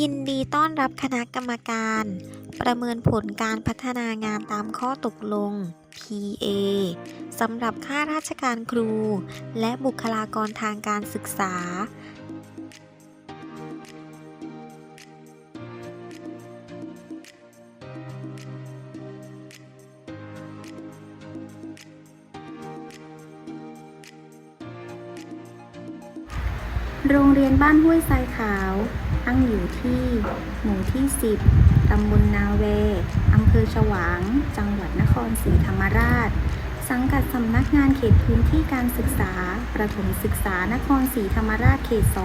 ยินดีต้อนรับคณะกรรมการ ประเมินผลการพัฒนางานตามข้อตกลง PA สำหรับข้าราชการครู และบุคลากรทางการศึกษา โรงเรียนบ้านห้วยทรายขาว ตั้งอยู่ที่หมู่ที่ 10 ตำบลนาเว อำเภอฉวาง จังหวัดนครศรีธรรมราช สังกัดสำนักงานเขตพื้นที่การศึกษา ประถมศึกษานครศรีธรรมราชเขต 2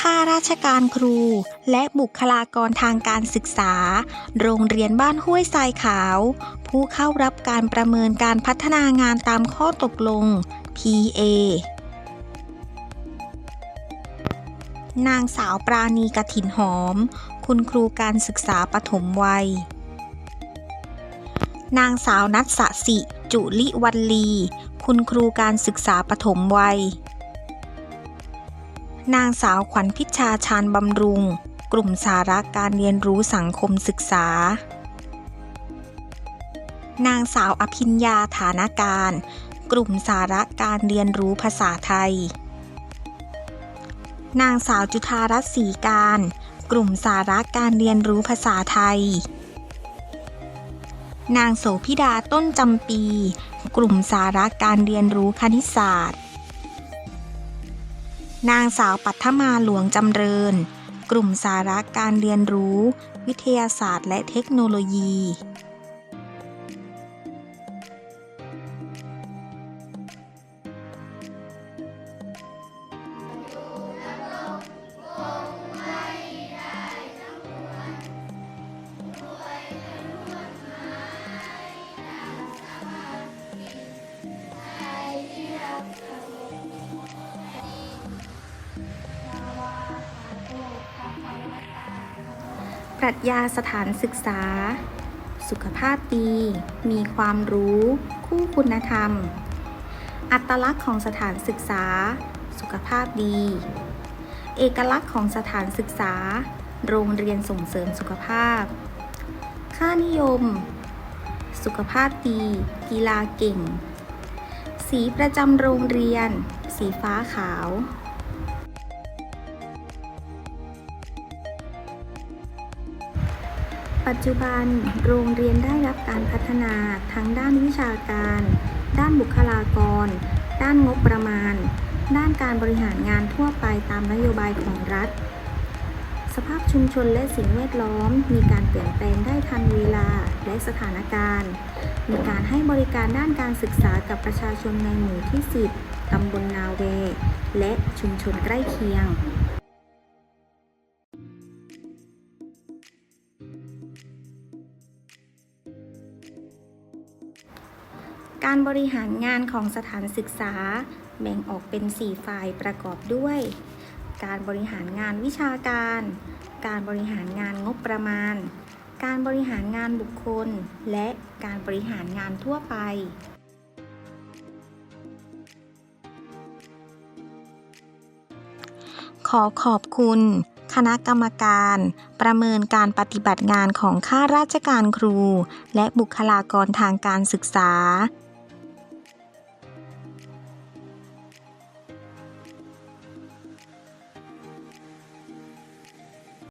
ข้าราชการครู และบุคลากรทางการศึกษา โรงเรียนบ้านห้วยทรายขาว ผู้เข้ารับการประเมินการพัฒนางานตามข้อตกลง PA นางสาวปราณีกถินหอม คุณครูการศึกษาปฐมวัย นางสาวนัทสสิ จุลิวันลี คุณครูการศึกษาปฐมวัย นางสาวขวัญพิชชาชาญบำรุง กลุ่มสาระการเรียนรู้สังคมศึกษา นางสาวอภิญญาฐานการ กลุ่มสาระการเรียนรู้ภาษาไทย นางสาวจุธารัตน์ศรีการ กลุ่มสาระการเรียนรู้ภาษาไทย นางโสพิดาต้นจำปี กลุ่มสาระการเรียนรู้คณิตศาสตร์นางสาวปัทมาหลวงจำเริญ กลุ่มสาระการเรียนรู้ วิทยาศาสตร์และเทคโนโลยี รัชญาสถานศึกษา สุขภาพดี มีความรู้ คู่คุณธรรม อัตลักษณ์ของสถานศึกษา สุขภาพดี เอกลักษณ์ของสถานศึกษา โรงเรียนส่งเสริมสุขภาพ ค่านิยม สุขภาพดี กีฬาเก่ง สีประจำโรงเรียน สีฟ้าขาว ปัจจุบันโรงเรียนได้รับการพัฒนาทั้งด้านวิชาการ ด้านบุคลากร ด้านงบประมาณ ด้านการบริหารงานทั่วไปตามนโยบายของรัฐ สภาพชุมชนและสิ่งแวดล้อม มีการเปลี่ยนแปลงได้ทันเวลาและสถานการณ์ มีการให้บริการด้านการศึกษากับประชาชนในหมู่ที่ 10ตำบลนาเว และชุมชนใกล้เคียง การบริหารงานของสถานศึกษา แบ่งออกเป็น 4 ฝ่ายประกอบด้วย การบริหารงานวิชาการ การบริหารงานงบประมาณ การบริหารงานบุคคล และการบริหารงานทั่วไปขอขอบคุณ คณะกรรมการ ประเมินการปฏิบัติงานของข้าราชการครู และบุคลากรทางการศึกษา